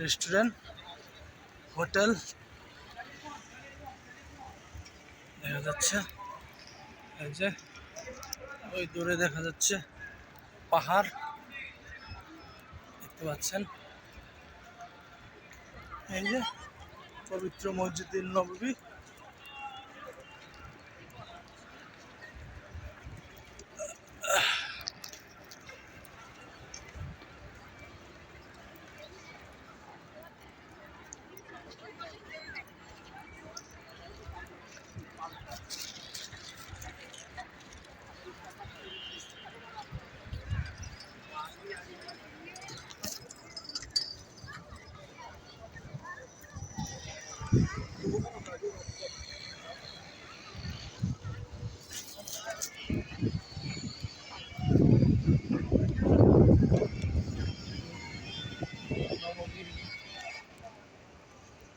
Restaurant hotel দেখা যাচ্ছে। এই যে, ওই দূরে দেখা যাচ্ছে পাহাড়, দেখতে পাচ্ছেন। এই যে, পবিত্র মসজিদ নবী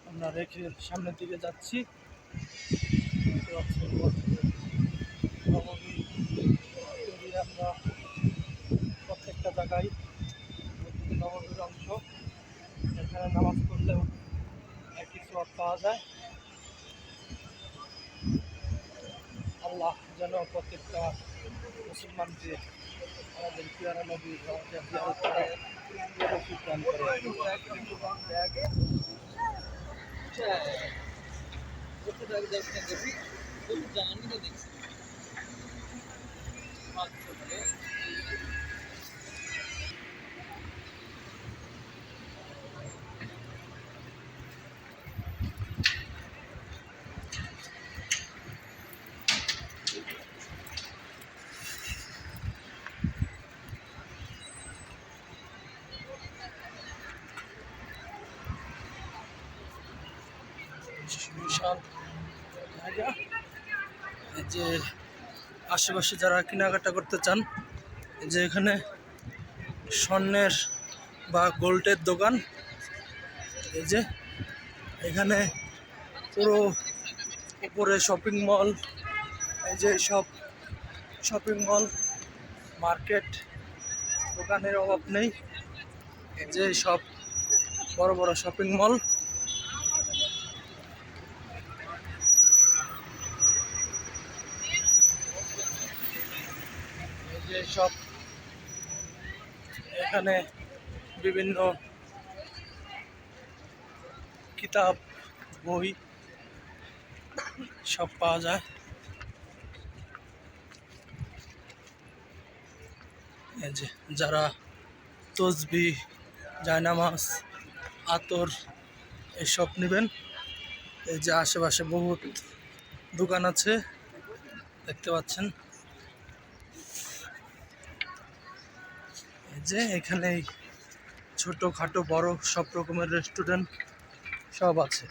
আমরা রেখে সামনের দিকে যাচ্ছি। আমরা প্রত্যেকটা জায়গায় নবমীর অংশ। এখানে নামাজ সব পাওয়া যায়। আল্লাহ যেন প্রত্যেকটা মুসলমানকে আমাদের পিয়ারা নবী জিয়ারত করে তৌফিক দান এই যে আশেপাশে যারা কেনাকাটা করতে চান যে এখানে স্বর্ণের বা গোল্ডের দোকান, এই যে এখানে পুরো উপরে শপিং মল এই যে সব শপিং মল মার্কেট দোকানের অভাব নেই, এই যে সব বড় বড় শপিং মল সব এখানে বিভিন্ন কিতাব, বই সব পাওয়া যায়। এই যে যারা তসবি জায়নামাজ, আতর এসব নেবেন। এই যে আশেপাশে বহুত দোকান আছে, দেখতে পাচ্ছেন। যে এখানে ছোট খাটো বড় সব রকমের রেস্টুরেন্ট সব আছে।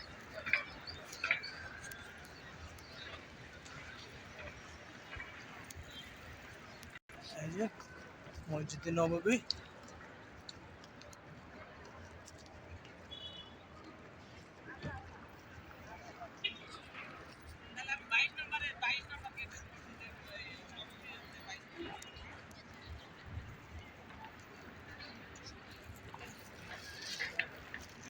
মসজিদ নবী